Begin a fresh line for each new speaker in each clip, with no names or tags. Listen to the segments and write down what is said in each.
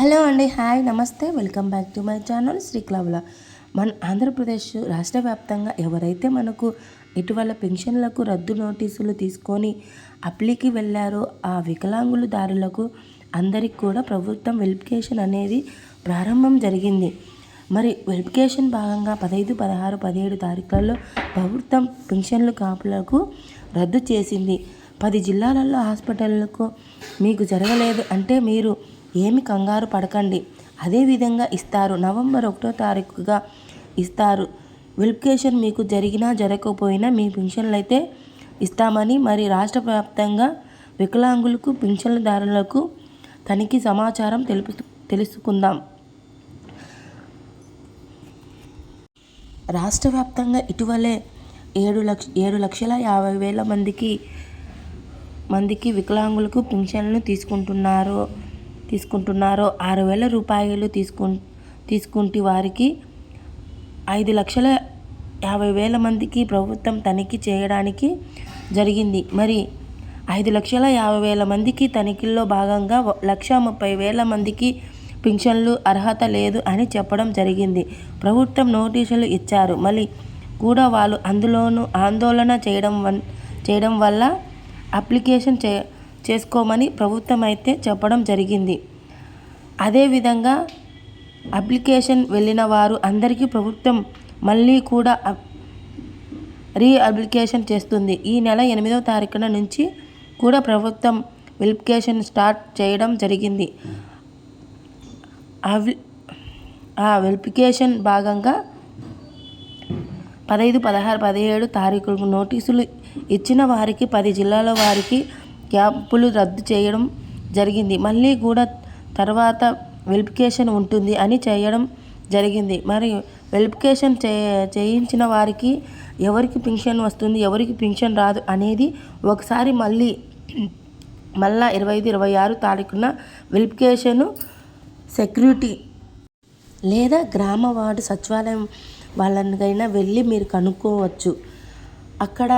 Hello అండి hi నమస్తే. Welcome back to my channel శ్రీక్లవల. మన ఆంధ్రప్రదేశ్ రాష్ట్ర వ్యాప్తంగా ఎవరైతే మనకు ఇటీవల పెన్షన్లకు రద్దు నోటీసులు తీసుకొని అప్లీకి వెళ్ళారో ఆ వికలాంగుల దారులకు అందరికి కూడా ప్రభుత్వం వెరిఫికేషన్ అనేది ప్రారంభం జరిగింది. మరి వెరిఫికేషన్ భాగంగా పదహైదు పదహారు పదిహేడు తారీఖులలో ప్రభుత్వం పెన్షన్లు కాపులకు రద్దు చేసింది. పది జిల్లాలలో హాస్పిటళ్ళకు మీకు జరగలేదు అంటే మీరు ఏమి కంగారు పడకండి. అదేవిధంగా ఇస్తారు. నవంబర్ ఒకటో తారీఖుగా ఇస్తారు. వెరిఫికేషన్ మీకు జరిగినా జరగకపోయినా మీ పింఛన్లు అయితే ఇస్తామని మరి రాష్ట్ర వ్యాప్తంగా వికలాంగులకు పింఛన్లదారులకు తనిఖీ సమాచారం తెలుపు తెలుసుకుందాం. రాష్ట్ర వ్యాప్తంగా ఇటీవలే ఏడు లక్ష ఏడు లక్షల యాభై వేల మందికి మందికి వికలాంగులకు పింఛన్లు తీసుకుంటున్నారు. తీసుకుంటున్నారో ఆరు వేల రూపాయలు తీసుకు తీసుకుంటే వారికి ఐదు లక్షల యాభై వేల మందికి ప్రభుత్వం తనిఖీ చేయడానికి జరిగింది. మరి ఐదు లక్షల యాభై వేల మందికి తనిఖీల్లో భాగంగా లక్ష ముప్పై వేల మందికి పింఛన్లు అర్హత లేదు అని చెప్పడం జరిగింది. ప్రభుత్వం నోటీసులు ఇచ్చారు. మళ్ళీ కూడా వాళ్ళు అందులోనూ ఆందోళన చేయడం వన్ చేయడం వల్ల అప్లికేషన్ చే చేసుకోమని ప్రభుత్వం అయితే చెప్పడం జరిగింది. అదేవిధంగా అప్లికేషన్ వెళ్ళిన వారు అందరికీ ప్రభుత్వం మళ్ళీ కూడా అప్- రీ అప్లికేషన్ చేస్తుంది. ఈ నెల ఎనిమిదవ తారీఖున నుంచి కూడా ప్రభుత్వం వెరిఫికేషన్ స్టార్ట్ చేయడం జరిగింది. అవి ఆ వెరిఫికేషన్ భాగంగా పదహైదు పదహారు పదిహేడు తారీఖులకు నోటీసులు ఇచ్చిన వారికి పది జిల్లాల వారికి క్యాపులు రద్దు చేయడం జరిగింది. మళ్ళీ కూడా తర్వాత వెరిఫికేషన్ ఉంటుంది అని చేయడం జరిగింది. మరి వెరిఫికేషన్ చే చేయించిన వారికి ఎవరికి పింఛన్ వస్తుంది ఎవరికి పింఛన్ రాదు అనేది ఒకసారి మళ్ళీ మళ్ళా ఇరవై ఐదు ఇరవై ఆరు తారీఖున వెరిఫికేషను సెక్యూరిటీ లేదా గ్రామ వార్డు సచివాలయం వాళ్ళనికైనా వెళ్ళి మీరు కనుక్కోవచ్చు. అక్కడ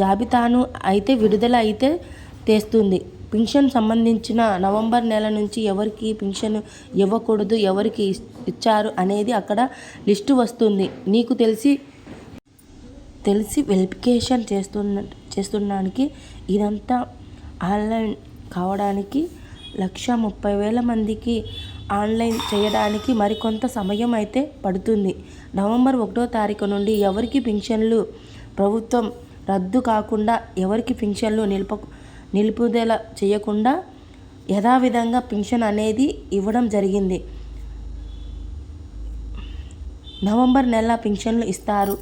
జాబితాను అయితే విడుదల అయితే తెస్తుంది. పింఛన్ సంబంధించిన నవంబర్ నెల నుంచి ఎవరికి పింఛన్ ఇవ్వకూడదు ఎవరికి ఇచ్చారు అనేది అక్కడ లిస్టు వస్తుంది. నీకు తెలిసి తెలిసి వెరిఫికేషన్ చేస్తున్న చేస్తున్నానికి ఇదంతా ఆన్లైన్ కావడానికి లక్ష ముప్పై వేల మందికి ఆన్లైన్ చేయడానికి మరికొంత సమయం అయితే పడుతుంది. నవంబర్ ఒకటో తారీఖు నుండి ఎవరికి పింఛన్లు ప్రభుత్వం రద్దు కాకుండా ఎవరికి పింఛన్లు నిలుప నిలుపుదల చేయకుండా యథావిధంగా పింఛన్ అనేది ఇవ్వడం జరిగింది. నవంబర్ నెల పింఛన్లు ఇస్తారు.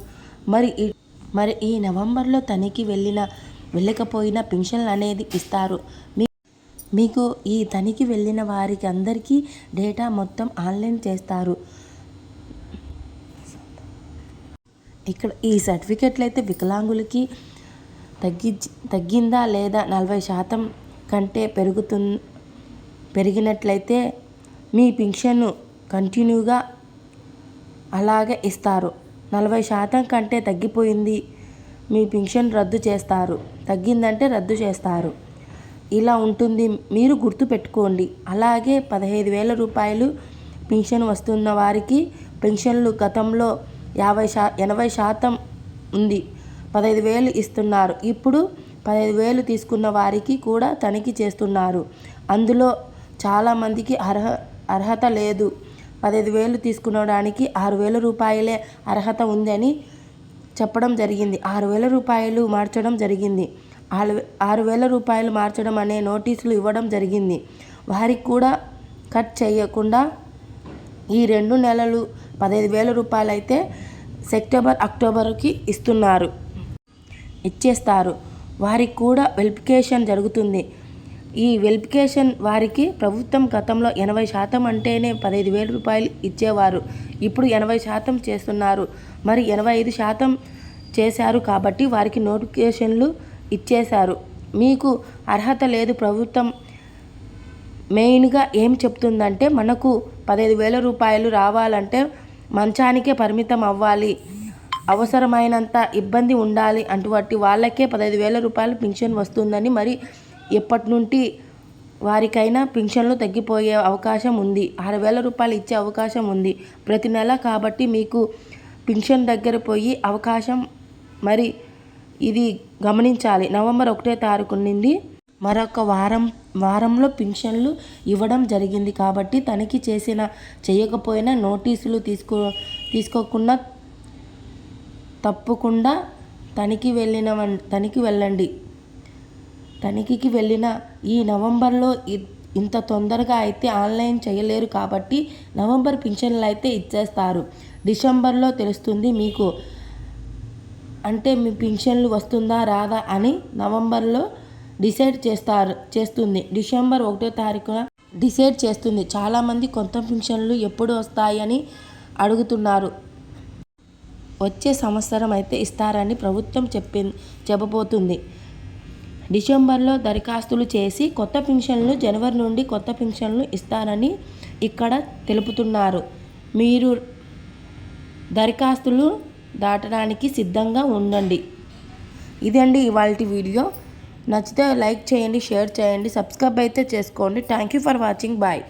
మరి ఈ- మరి ఈ నవంబర్లో తనిఖీ వెళ్ళిన వెళ్ళకపోయినా పింఛన్లు అనేది ఇస్తారు. మీ మీకు ఈ తనిఖీ వెళ్ళిన వారికి అందరికీ డేటా మొత్తం ఆన్లైన్ చేస్తారు. ఇక్కడ ఈ సర్టిఫికెట్లు అయితే వికలాంగులకి తగ్గి తగ్గిందా లేదా నలభై శాతం కంటే పెరుగుతు పెరిగినట్లయితే మీ పింఛను కంటిన్యూగా అలాగే ఇస్తారు. నలభై శాతం కంటే తగ్గిపోయింది మీ పింఛన్ రద్దు చేస్తారు. తగ్గిందంటే రద్దు చేస్తారు. ఇలా ఉంటుంది మీరు గుర్తు పెట్టుకోండి అలాగే పదహైదు వేల రూపాయలు పింఛన్ వస్తున్న వారికి పెన్షన్లు గతంలో యాభై శా ఎనభై శాతం ఉంది. పదహైదు వేలు ఇస్తున్నారు. ఇప్పుడు పదహైదు వేలు తీసుకున్న వారికి కూడా తనిఖీ చేస్తున్నారు. అందులో చాలామందికి అర్హ అర్హత లేదు. పదహైదు వేలు తీసుకునడానికి ఆరు వేల రూపాయలే అర్హత ఉందని చెప్పడం జరిగింది. ఆరు వేల రూపాయలు మార్చడం జరిగింది. ఆరు ఆరు వేల రూపాయలు మార్చడం అనే నోటీసులు ఇవ్వడం జరిగింది. వారికి కూడా కట్ చేయకుండా ఈ రెండు నెలలు పదహైదు వేల రూపాయలు అయితే సెప్టెంబర్ అక్టోబర్కి ఇస్తున్నారు. ఇచ్చేస్తారు. వారికి కూడా వెరిఫికేషన్ జరుగుతుంది. ఈ వెరిఫికేషన్ వారికి ప్రభుత్వం గతంలో ఎనభై శాతం అంటేనే పదహైదు వేల రూపాయలు ఇచ్చేవారు. ఇప్పుడు ఎనభై శాతం చేస్తున్నారు. మరి ఎనభై ఐదు శాతం చేశారు కాబట్టి వారికి నోటిఫికేషన్లు ఇచ్చేశారు. మీకు అర్హత లేదు ప్రభుత్వం. మెయిన్గా ఏం చెప్తుందంటే మనకు పదహైదు వేల రూపాయలు రావాలంటే మంచానికే పరిమితం అవ్వాలి. అవసరమైనంత ఇబ్బంది ఉండాలి అటువంటి వాళ్ళకే పదహైదు వేల రూపాయలు పింఛన్ వస్తుందని మరి ఎప్పటి నుండి వారికైనా పింఛన్లు తగ్గిపోయే అవకాశం ఉంది. ఆరు వేల రూపాయలు ఇచ్చే అవకాశం ఉంది. ప్రతి నెల కాబట్టి మీకు పింఛన్ దగ్గర పోయి అవకాశం మరి ఇది గమనించాలి. నవంబర్ ఒకటో తారీఖు నుండి మరొక వారం వారంలో పింఛన్లు ఇవ్వడం జరిగింది కాబట్టి తనిఖీ చేసిన చేయకపోయినా నోటీసులు తీసుకో తీసుకోకుండా తప్పకుండా తనిఖీ వెళ్ళిన వన్- తనిఖీ వెళ్ళండి. తనిఖీకి వెళ్ళిన ఈ నవంబర్లో ఇ- ఇంత తొందరగా అయితే ఆన్లైన్ చేయలేరు కాబట్టి నవంబర్ పింఛన్లు అయితే ఇచ్చేస్తారు. డిసెంబర్లో తెలుస్తుంది మీకు. అంటే మీ పింఛన్లు వస్తుందా రాదా అని నవంబర్లో డిసైడ్ చేస్తారు చేస్తుంది. డిసెంబర్ ఒకటో తారీఖున డిసైడ్ చేస్తుంది. చాలామంది కొత్త పెన్షన్లు ఎప్పుడు వస్తాయని అడుగుతున్నారు. వచ్చే సంవత్సరం అయితే ఇస్తారని ప్రభుత్వం చెప్పింది చెప్పబోతుంది. డిసెంబర్లో దరఖాస్తులు చేసి కొత్త పెన్షన్లు జనవరి నుండి కొత్త పెన్షన్లు ఇస్తారని ఇక్కడ తెలుపుతున్నారు. మీరు దరఖాస్తులు దాటడానికి సిద్ధంగా ఉండండి. ఇదండి ఇవాళ వీడియో. నచ్చితే లైక్ చేయండి షేర్ చేయండి సబ్స్క్రైబ్ అయితే చేసుకోండి. Thank you for watching bye